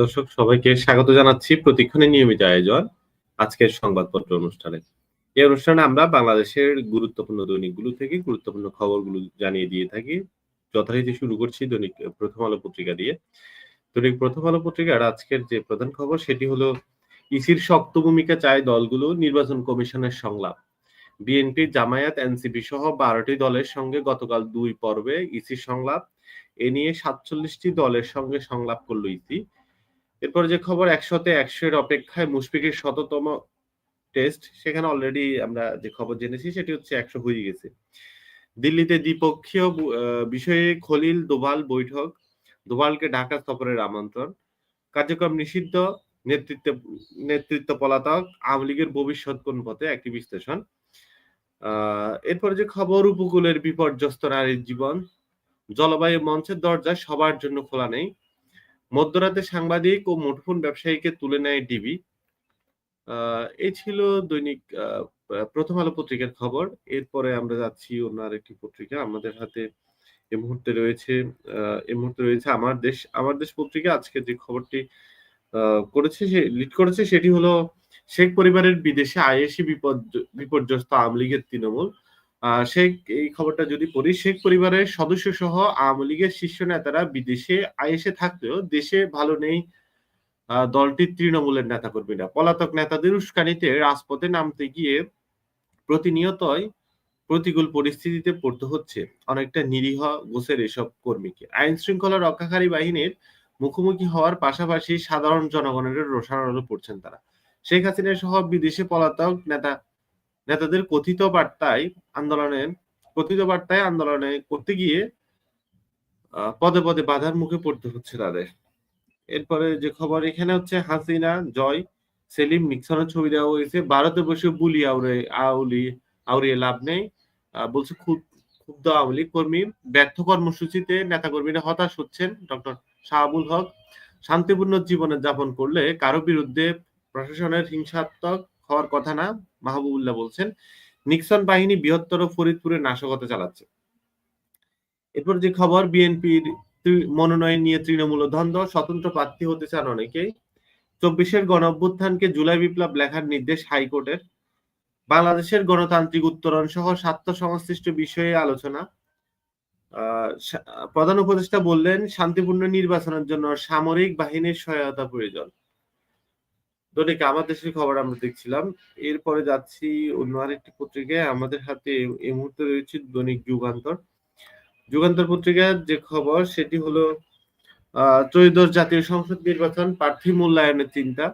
দর্শক, সবাইকে স্বাগত জানাচ্ছি প্রতিক্ষণে নিয়মিত আয়োজন আজকের সংবাদপত্র অনুষ্ঠানে। এই অনুষ্ঠানে আমরা বাংলাদেশের গুরুত্বপূর্ণ দৈনিকগুলো থেকে গুরুত্বপূর্ণ খবরগুলো জানিয়ে দিয়ে থাকি। যথারীতি শুরু করছি দৈনিক প্রথম আলো পত্রিকা দিয়ে। দৈনিক প্রথম আলো পত্রিকার আজকের যে প্রধান খবর, সেটি হলো ইসির শক্ত ভূমিকা চায় দলগুলো নির্বাচন কমিশনের সংলাপ। বিএনপি, জামায়াত, এনসিপি সহ বারোটি দলের সঙ্গে গতকাল দুই পর্বে ইসির সংলাপ। এ নিয়ে সাতচল্লিশটি দলের সঙ্গে সংলাপ করল ইসি। এরপর যে খবর একশোতে একশো এর অপেক্ষায় মুশফিকের শততম টেস্ট সেখানে অলরেডি আমরা যে খবর জেনেছি, সেটি হচ্ছে একশো হয়ে গেছে। দিল্লিতে দ্বিপক্ষীয় বিষয়ে খলিল দোভাল বৈঠক দোভালকে ঢাকা সফরের আমন্ত্রণ। কার্যক্রম নিষিদ্ধ, নেতৃত্ব নেতৃত্ব পলাতক, আওয়ামী লীগের ভবিষ্যৎ কোন পথে, একটি বিশ্লেষণ। এরপর যে খবর, উপকূলের বিপর্যস্ত নারীর জীবন। জলবায়ু মঞ্চের দরজা সবার জন্য খোলা নেই। মধ্যরাতে সাংবাদিক ও মুঠোফোন ব্যবসায়ীকে তুলে নেয় ডিবি। এই ছিল দৈনিক প্রথম আলো পত্রিকার খবর। এরপরে আমরা যাচ্ছি অন্য আরেকটি পত্রিকা। আমাদের হাতে এই মুহূর্তে রয়েছে এই মুহূর্তে রয়েছে আমার দেশ আমার দেশ পত্রিকা। আজকে যে খবরটি করেছে সে লিড করেছে সেটি হলো শেখ পরিবারের বিদেশে আইএসি বিপর্যস্ত আওয়ামী লীগের তৃণমূল। শেখ এই খবরটা যদি পড়ি, শেখ পরিবারের সদস্য সহ আওয়ামী লীগের শীর্ষ নেতারা বিদেশে আইএসে থাকলেও দেশে ভালো নেই দলটির তৃণমূলের নেতা কর্মীরা পলাতক নেতাদের উস্কানিতে রাজপথে নামতে গিয়ে প্রতিনিয়তই প্রতিকূল পরিস্থিতিতে পড়তে হচ্ছে। অনেকটা নিরীহ গোছের এসব কর্মীকে। আইন শৃঙ্খলা রক্ষাকারী বাহিনীর মুখোমুখি হওয়ার পাশাপাশি সাধারণ জনগণের রোষানলে পড়ছেন তারা। শেখ হাসিনা সহ বিদেশে পলাতক নেতা নেতাদের কথিত বার্তায় আন্দোলনের কথিত বার্তায় আন্দোলনে করতে গিয়ে পদে পদে বাধার মুখে পড়তে হচ্ছে তাদের। এরপরে যে খবর, এখানে হচ্ছে হাসিনা, জয়, সেলিম নিক্সনের ছবি দেওয়া হয়েছে। ভারতে বসে বুলি আউরে, আউলি, আউরিয়ে লাভ নেই। বলছে খুব, ক্ষুব্ধ আওয়ামী লীগ কর্মী। ব্যর্থ কর্মসূচিতে নেতা কর্মীরা হতাশ হচ্ছেন ডক্টর শাহাবুল হক। শান্তিপূর্ণ জীবনে যাপন করলে কারও বিরুদ্ধে প্রশাসনের হিংসাত্মক হওয়ার কথা না, মাহবুবুল্লাহ বলছেন, নিক্সন বাহিনী বৃহত্তর ফরিদপুরে নাশকতা চালাচ্ছে। এরপর যে খবর, বিএনপির মনোনয়ন নিয়ে তৃণমূল দ্বন্দ্ব, স্বতন্ত্র প্রার্থী হতে চান অনেকেই। চব্বিশের গণ অভ্যুত্থানকে জুলাই বিপ্লব লেখার নির্দেশ হাইকোর্টের। বাংলাদেশের গণতান্ত্রিক উত্তরণ সহ স্বার্থ সংশ্লিষ্ট বিষয়ে আলোচনা। প্রধান উপদেষ্টা বললেন, শান্তিপূর্ণ নির্বাচনের জন্য সামরিক বাহিনীর সহায়তা প্রয়োজন। দৈনিক আমার দেশের খবর আমরা দেখছিলাম। এরপরে যাচ্ছি অন্য আরেকটি পত্রিকায়। আমাদের হাতে এই মুহূর্তে রয়েছে দৈনিক যুগান্তর। যুগান্তর পত্রিকার যে খবর, সেটি হলো ত্রয়োদশ জাতীয় সংসদ নির্বাচন, প্রার্থী মূল্যায়নের চিন্তা।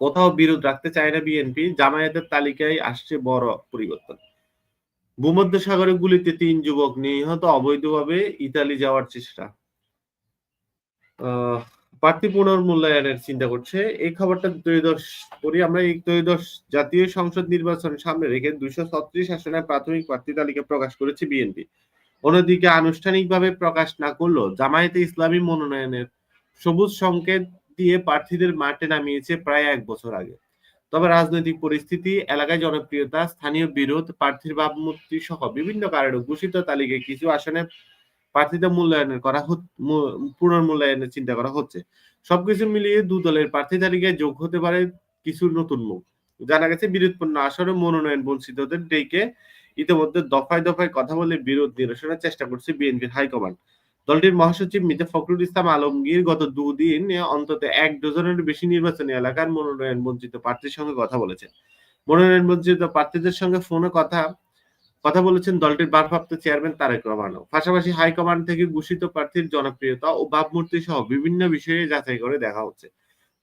কোথাও বিরোধ রাখতে চায় না বিএনপি, জামায়াতের তালিকায় আসছে বড় পরিবর্তন। ভূমধ্য সাগরে গুলিতে তিন যুবক নিহত, অবৈধভাবে ইতালি যাওয়ার চেষ্টা। প্রার্থী পুনর্মূল্যায়নের চিন্তা করছে। এই খবরটা ত্রয়োদশ করি। আমরা এই ত্রয়োদশ জাতীয় সংসদ নির্বাচন সামনে রেখে দুইশো ছত্রিশ আসনের প্রাথমিক প্রার্থী তালিকা প্রকাশ করেছে বিএনপি। অন্যদিকে আনুষ্ঠানিকভাবে প্রকাশ না করলেও জামায়াতে ইসলামী মনোনয়নের সবুজ সংকেত দিয়ে প্রার্থীদের মাঠে নামিয়েছে প্রায় এক বছর আগে। তবে রাজনৈতিক পরিস্থিতি, এলাকায় জনপ্রিয়তা, স্থানীয় বিরোধ, প্রার্থীর ভাবমূর্তি সহ বিভিন্ন কারণে ঘোষিত তালিকায় কিছু আসনে প্রার্থীদের মূল্যায়নের করা পুনর্মূল্যায়নের চিন্তা করা হচ্ছে। সবকিছু মিলিয়ে দু দলের প্রার্থী তালিকায় যোগ হতে পারে কিছু নতুন মুখ জানা গেছে, বিরোধপূর্ণ আসরে মনোনয়ন বঞ্চিতদের ডেকে ইতিমধ্যে দফায় দফায় কথা বলে বিরোধ নিরসনের চেষ্টা করছে বিএনপির হাইকমান্ড। দলটির মহাসচিব মির্জা ফখরুল ইসলাম আলমগীর গত দুদিন অন্তত এক ডজনের বেশি নির্বাচনী এলাকার মনোনয়ন বঞ্চিত প্রার্থীর সঙ্গে কথা বলেছেন। মনোনয়ন বঞ্চিত প্রার্থীদের সঙ্গে ফোনে কথা কথা বলেছেন দলটির ভারপ্রাপ্ত চেয়ারম্যান তারেক রহমানও। পাশাপাশি হাইকমান্ড থেকে ঘোষিত প্রার্থীর জনপ্রিয়তা ও ভাবমূর্তি সহ বিভিন্ন বিষয়ে যাচাই করে দেখা হচ্ছে।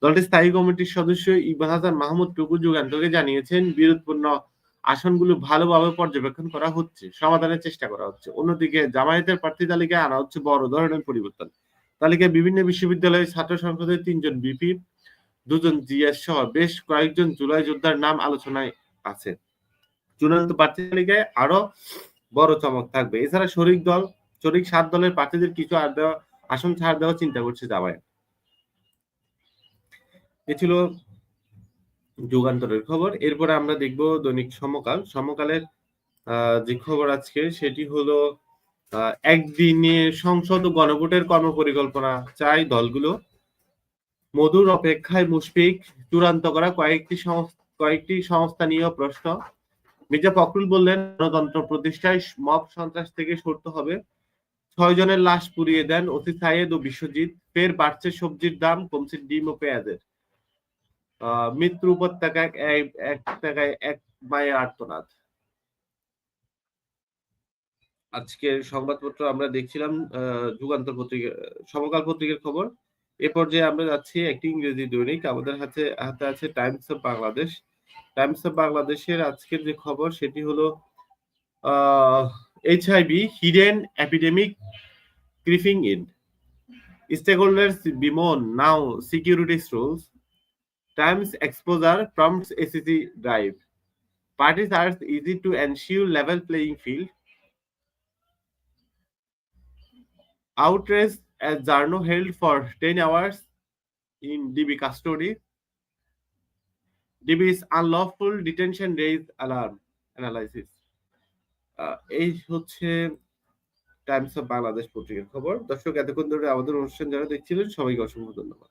দলটির স্থায়ী কমিটির সদস্য ইকবাল মাহমুদ টুকু যুগান্তকে জানিয়েছেন, বিরোধপূর্ণ আসনগুলো ভালোভাবে পর্যবেক্ষণ করা হচ্ছে, সমাধানের চেষ্টা করা হচ্ছে। অন্যদিকে জামায়াতের প্রার্থী তালিকায় আনা হচ্ছে বড় ধরনের পরিবর্তন। তালিকায় বিভিন্ন বিশ্ববিদ্যালয়ের ছাত্র সংসদের তিনজন বিপি দুজন জিএস সহ বেশ কয়েকজন জুলাই যোদ্ধার নাম আলোচনায় আছে। চূড়ান্ত প্রার্থী তালিকায় আরও বড় চমক থাকবে। এছাড়া শরিক দল, শরিক সাত দলের প্রার্থীদের কিছু আর দেওয়া, আসন ছাড় দেওয়া চিন্তা করছে জামায়াত। এ ছিল যুগান্তরের খবর। এরপরে আমরা দেখব দৈনিক সমকাল। সমকালের যে খবর আজকে, সেটি হলো একদিনে সংসদ ও গণভোটের কর্মপরিকল্পনা। চাই দলগুলো মধুর অপেক্ষায় মুশফিক চূড়ান্ত করা কয়েকটি কয়েকটি সংস্থানীয় প্রশ্ন। মির্জা ফখরুল বললেন, গণতন্ত্র প্রতিষ্ঠায় মব সন্ত্রাস থেকে সরতে হবে। ছয় জনের লাশ পুড়িয়ে দেন অতি সাইয়েদ ও বিশ্বজিৎ। ফের বাড়ছে সবজির দাম, কমছে ডিম ও পেঁয়াজের। মৃত্যু উপত্যকায় এক- এক মায়ের আর্তনাদ। আজকের সংবাদপত্র আমরা দেখছিলাম যুগান্তর পত্রিকা, সমকাল পত্রিকার খবর। এ পর্যায়ে আমরা যাচ্ছি একটি ইংরেজি দৈনিক। আমাদের হাতে হাতে আছে Times of Bangladesh. Times of বাংলাদেশের আজকের যে খবর সেটি হলো HIV hidden epidemic creeping in stakeholders bemoan now securities rules Times exposure prompts ACC drive. Parties are easy to ensure level playing field. Outrage as Jarno held for 10 hours in DB. DB's unlawful detention raise alarm analysis এই হচ্ছে Times of Bangladesh পত্রিকার খবর। দর্শক, এতক্ষণ ধরে আমাদের অনুষ্ঠান যারা দেখছিলেন, সবাইকে অসংখ্য ধন্যবাদ।